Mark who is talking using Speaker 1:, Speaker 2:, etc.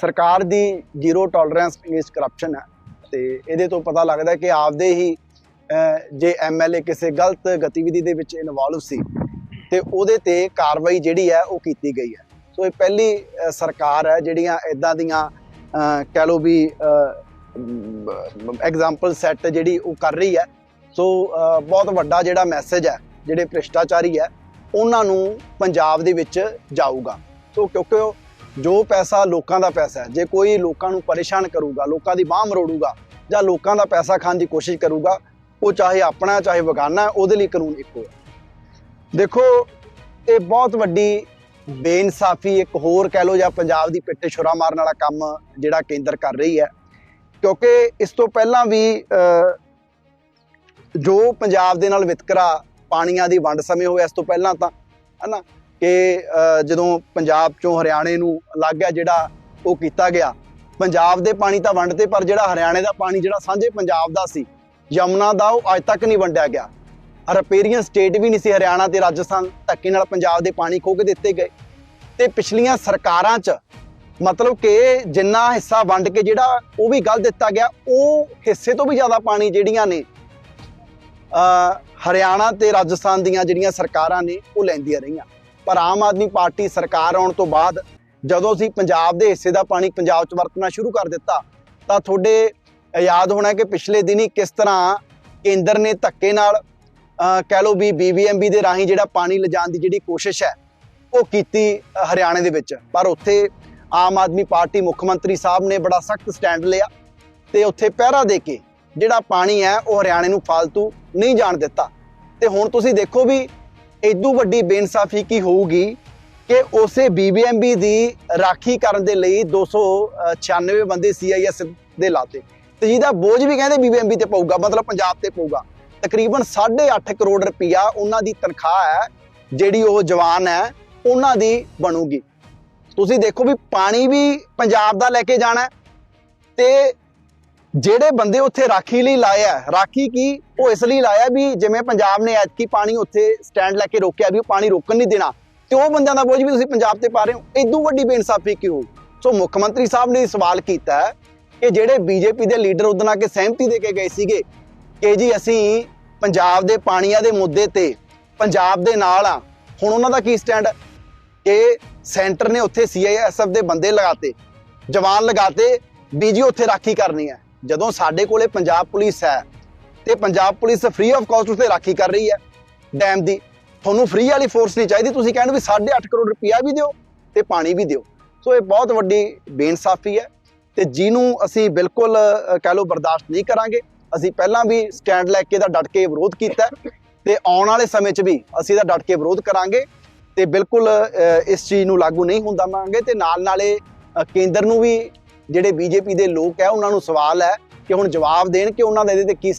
Speaker 1: ਸਰਕਾਰ ਦੀ zero tolerance against corruption ਹੈ ਤੇ ਇਹਦੇ ਤੋਂ ਪਤਾ ਲੱਗਦਾ ਕਿ ਆਪਦੇ ਹੀ ਅਹ, ਜੇ ਐਮਐਲਏ ਕਿਸੇ ਗਲਤ ਗਤੀਵਿਧੀ ਦੇ ਵਿੱਚ ਇਨਵੋਲਵ ਸੀ ਤੇ ਉਹਦੇ ਤੇ ਕਾਰਵਾਈ ਜਿਹੜੀ ਹੈ ਉਹ ਕੀਤੀ ਗਈ ਹੈ। ਸੋ ਇਹ ਪਹਿਲੀ ਸਰਕਾਰ ਹੈ ਜਿਹੜੀਆਂ ਇਦਾਂ ਦੀਆਂ ਅਹ, ਕਹਿ ਲਓ ਵੀ ਐਗਜ਼ਾਮਪਲ ਸੈੱਟ ਜਿਹੜੀ ਉਹ ਕਰ ਰਹੀ ਹੈ। ਸੋ ਬਹੁਤ ਵੱਡਾ ਜਿਹੜਾ ਮੈਸੇਜ ਹੈ ਜਿਹੜੇ ਭ੍ਰਿਸ਼ਟਾਚਾਰੀ ਹੈ ਉਹਨਾਂ ਨੂੰ ਪੰਜਾਬ ਦੇ ਵਿੱਚ ਜਾਊਗਾ। ਸੋ ਕਿਉਂਕਿ ਉਹ ਜੋ ਪੈਸਾ ਲੋਕਾਂ ਦਾ ਪੈਸਾ ਹੈ, ਜੇ ਕੋਈ ਲੋਕਾਂ ਨੂੰ ਪਰੇਸ਼ਾਨ ਕਰੂਗਾ, ਲੋਕਾਂ ਦੀ ਬਾਹ ਮਰੋੜੂਗਾ ਜਾਂ ਲੋਕਾਂ ਦਾ ਪੈਸਾ ਖਾਣ ਦੀ ਕੋਸ਼ਿਸ਼ ਕਰੂਗਾ, ਉਹ ਚਾਹੇ ਆਪਣਾ ਚਾਹੇ ਬਗਾਨਾ ਉਹਦੇ ਲਈ ਕਾਨੂੰਨ ਇੱਕੋ ਹੈ। ਦੇਖੋ, ਇਹ ਬਹੁਤ ਵੱਡੀ ਬੇਇਨਸਾਫੀ, ਇੱਕ ਹੋਰ ਕਹਿ ਲੋ ਜਾਂ ਪੰਜਾਬ ਦੀ ਪਿੱਟੇ ਛੁਰਾ ਮਾਰਨ ਵਾਲਾ ਕੰਮ ਜਿਹੜਾ ਕੇਂਦਰ ਕਰ ਰਹੀ ਹੈ, ਕਿਉਂਕਿ ਇਸ ਤੋਂ ਪਹਿਲਾਂ ਵੀ ਜੋ ਪੰਜਾਬ ਦੇ ਨਾਲ ਵਿਤਕਰਾ ਪਾਣੀਆਂ ਦੀ ਵੰਡ ਸਮੇਂ ਹੋਇਆ, ਇਸ ਤੋਂ ਪਹਿਲਾਂ ਤਾਂ, ਹਨਾ ਕਿ ਜਦੋਂ ਪੰਜਾਬ ਚੋਂ ਹਰਿਆਣੇ ਨੂੰ ਅਲੱਗ ਹੈ ਜਿਹੜਾ ਉਹ ਕੀਤਾ ਗਿਆ, ਪੰਜਾਬ ਦੇ ਪਾਣੀ ਤਾਂ ਵੰਡਦੇ, ਪਰ ਜਿਹੜਾ ਹਰਿਆਣੇ ਦਾ ਪਾਣੀ ਜਿਹੜਾ ਸਾਂਝੇ ਪੰਜਾਬ ਦਾ ਸੀ, ਯਮਨਾ ਦਾ ਉਹ ਅੱਜ ਤੱਕ ਨਹੀਂ ਵੰਡਿਆ ਗਿਆ। ਰਪੇਰੀਅਨ ਸਟੇਟ ਵੀ ਨਹੀਂ ਸੀ, ਹਰਿਆਣਾ ਤੇ ਰਾਜਸਥਾਨ ਧੱਕੇ ਨਾਲ ਪੰਜਾਬ ਦੇ ਪਾਣੀ ਖੋਹ ਕੇ ਦਿੱਤੇ ਗਏ। ਤੇ ਪਿਛਲੀਆਂ ਸਰਕਾਰਾਂ 'ਚ ਮਤਲਬ ਕਿ ਜਿੰਨਾ ਹਿੱਸਾ ਵੰਡ ਕੇ ਜਿਹੜਾ ਉਹ ਵੀ ਗੱਲ ਦਿੱਤਾ ਗਿਆ, ਉਹ ਹਿੱਸੇ ਤੋਂ ਵੀ ਜ਼ਿਆਦਾ ਪਾਣੀ ਜਿਹੜੀਆਂ ਨੇ ਹਰਿਆਣਾ ਤੇ ਰਾਜਸਥਾਨ ਦੀਆਂ ਜਿਹੜੀਆਂ ਸਰਕਾਰਾਂ ਨੇ, ਉਹ ਲੈਂਦੀਆਂ ਰਹੀਆਂ। ਪਰ ਆਮ ਆਦਮੀ ਪਾਰਟੀ ਸਰਕਾਰ ਆਉਣ ਤੋਂ ਬਾਅਦ ਜਦੋਂ ਅਸੀਂ ਪੰਜਾਬ ਦੇ ਹਿੱਸੇ ਦਾ ਪਾਣੀ ਪੰਜਾਬ 'ਚ ਵਰਤਣਾ ਸ਼ੁਰੂ ਕਰ ਦਿੱਤਾ, ਤਾਂ ਤੁਹਾਡੇ ਯਾਦ ਹੋਣਾ ਕਿ ਪਿਛਲੇ ਦਿਨੀ ਕਿਸ ਤਰ੍ਹਾਂ ਕੇਂਦਰ ਨੇ ਧੱਕੇ ਨਾਲ ਕਹਿ ਲਓ ਵੀ ਬੀਬੀਐਮਬੀ ਦੇ ਰਾਹੀਂ ਜਿਹੜਾ ਪਾਣੀ ਲਿਜਾਣ ਦੀ ਜਿਹੜੀ ਕੋਸ਼ਿਸ਼ ਹੈ, ਉਹ ਕੀਤੀ ਹਰਿਆਣੇ ਦੇ ਵਿੱਚ। ਪਰ ਉੱਥੇ ਆਮ ਆਦਮੀ ਪਾਰਟੀ ਮੁੱਖ ਮੰਤਰੀ ਸਾਹਿਬ ਨੇ ਬੜਾ ਸਖਤ ਸਟੈਂਡ ਲਿਆ ਤੇ ਉੱਥੇ ਪਹਿਰਾ ਦੇ ਕੇ ਜਿਹੜਾ ਪਾਣੀ ਹੈ, ਉਹ ਹਰਿਆਣੇ ਨੂੰ ਫालतू ਨਹੀਂ ਜਾਣ ਦਿੱਤਾ। ਤੇ ਹੁਣ ਤੁਸੀਂ ਦੇਖੋ ਵੀ ਇਦੋਂ ਵੱਡੀ ਬੇਇਨਸਾਫੀ ਕੀ ਹੋਊਗੀ ਕਿ ਉਸੇ ਬੀਬੀਐਮਬੀ ਦੀ ਰਾਖੀ ਕਰਨ ਦੇ ਲਈ 296 ਬੰਦੇ ਸੀਆਈਐਸ ਦੇ ਲਾਤੇ। ਤੇ ਜਿਹਦਾ ਬੋਝ ਵੀ ਕਹਿੰਦੇ ਬੀਬੀਐਮਬੀ ਤੇ ਪਊਗਾ, ਮਤਲਬ ਪੰਜਾਬ ਤੇ ਪਊਗਾ। ਤਕਰੀਬਨ 8.5 ਕਰੋੜ ਰੁਪਇਆ ਉਹਨਾਂ ਦੀ ਤਨਖਾਹ ਹੈ, ਜਿਹੜੀ ਉਹ ਜਵਾਨ ਹੈ, ਉਹਨਾਂ ਦੀ ਬਣੂਗੀ। ਤੁਸੀਂ ਦੇਖੋ ਵੀ ਪਾਣੀ ਵੀ ਪੰਜਾਬ ਦਾ ਲੈ ਕੇ ਜਾਣਾ ਤੇ ਜਿਹੜੇ ਬੰਦੇ ਉੱਥੇ ਰਾਖੀ ਲਈ ਲਾਇਆ ਹੈ, ਰਾਖੀ ਕੀ? ਉਹ ਇਸ ਲਈ ਲਾਇਆ ਵੀ ਜਿਵੇਂ ਪੰਜਾਬ ਨੇ ਐਤਕੀ ਪਾਣੀ ਉੱਥੇ ਸਟੈਂਡ ਲੈ ਕੇ ਰੋਕਿਆ ਵੀ ਉਹ ਪਾਣੀ ਰੋਕਣ ਨਹੀਂ ਦੇਣਾ। ਤੇ ਉਹ ਬੰਦਿਆਂ ਦਾ ਬੋਝ ਵੀ ਤੁਸੀਂ ਪੰਜਾਬ ਤੇ ਪਾ ਰਹੇ ਹੋ। ਇਦੋਂ ਵੱਡੀ ਬੇਇਨਸਾਫੀ ਕਿਉਂ? ਸੋ ਮੁੱਖ ਮੰਤਰੀ ਸਾਹਿਬ ਨੇ ਸਵਾਲ ਕੀਤਾ ਕਿ ਜਿਹੜੇ ਬੀਜੇਪੀ ਦੇ ਲੀਡਰ ਉਦਣ ਆ ਕੇ ਸਹਿਮਤੀ ਦੇ ਕੇ ਗਏ ਸੀਗੇ ਕਿ ਜੀ ਅਸੀਂ ਪੰਜਾਬ ਦੇ ਪਾਣੀਆਂ ਦੇ ਮੁੱਦੇ ਤੇ ਪੰਜਾਬ ਦੇ ਨਾਲ ਆ ਹੁਣ ਉਹਨਾਂ ਦਾ ਕੀ ਸਟੈਂਡ ਹੈ ਕਿ ਸੈਂਟਰ ਨੇ ਉੱਥੇ ਸੀਆਈਐਸਐਫ ਦੇ ਬੰਦੇ ਲਗਾਤੇ ਜਵਾਨ ਲਗਾਤੇ ਬੀਜੀ ਉੱਥੇ ਰਾਖੀ ਕਰਨੀ ਹੈ। ਜਦੋਂ ਸਾਡੇ ਕੋਲੇ ਪੰਜਾਬ ਪੁਲਿਸ ਹੈ ਤੇ Punjab police free of cost ਉੱਤੇ ਰਾਖੀ ਕਰ ਰਹੀ ਹੈ ਡੈਮ ਦੀ, ਤੁਹਾਨੂੰ ਫ੍ਰੀ ਵਾਲੀ ਫੋਰਸ ਨਹੀਂ ਚਾਹੀਦੀ, ਤੁਸੀਂ ਕਹਿੰਦੇ ਵੀ 8.5 ਕਰੋੜ ਰੁਪਇਆ ਵੀ ਦਿਓ ਤੇ ਪਾਣੀ ਵੀ ਦਿਓ। ਸੋ ਇਹ ਬਹੁਤ ਵੱਡੀ ਬੇਇਨਸਾਫੀ ਹੈ ਤੇ ਜਿਹਨੂੰ ਅਸੀਂ ਬਿਲਕੁਲ ਕਹਿ ਲਓ ਬਰਦਾਸ਼ਤ ਨਹੀਂ ਕਰਾਂਗੇ, ਅਸੀਂ ਪਹਿਲਾਂ ਵੀ ਸਟੈਂਡ ਲੈ ਕੇ ਦਾ ਡਟ ਕੇ ਵਿਰੋਧ ਕੀਤਾ ਹੈ ਤੇ ਆਉਣ ਵਾਲੇ ਸਮੇਂ 'ਚ ਵੀ ਅਸੀਂ ਇਹਦਾ ਡਟ ਕੇ ਵਿਰੋਧ ਕਰਾਂਗੇ ਤੇ ਬਿਲਕੁਲ ਇਸ ਚੀਜ਼ ਨੂੰ ਲਾਗੂ ਨਹੀਂ ਹੁੰਦਾ ਮੰਗੇ ਤੇ ਨਾਲ ਨਾਲੇ ਕੇਂਦਰ ਨੂੰ ਵੀ ਜਿਹੜੇ ਬੀਜੇਪੀ ਦੇ ਲੋਕ ਹੈ, ਉਹਨਾਂ ਨੂੰ ਸਵਾਲ ਹੈ ਕਿ ਹੁਣ ਜਵਾਬ ਦੇਣ ਕਿ ਉਹਨਾਂ ਦਾ ਇਹਦੇ ਤੇ ਕੀ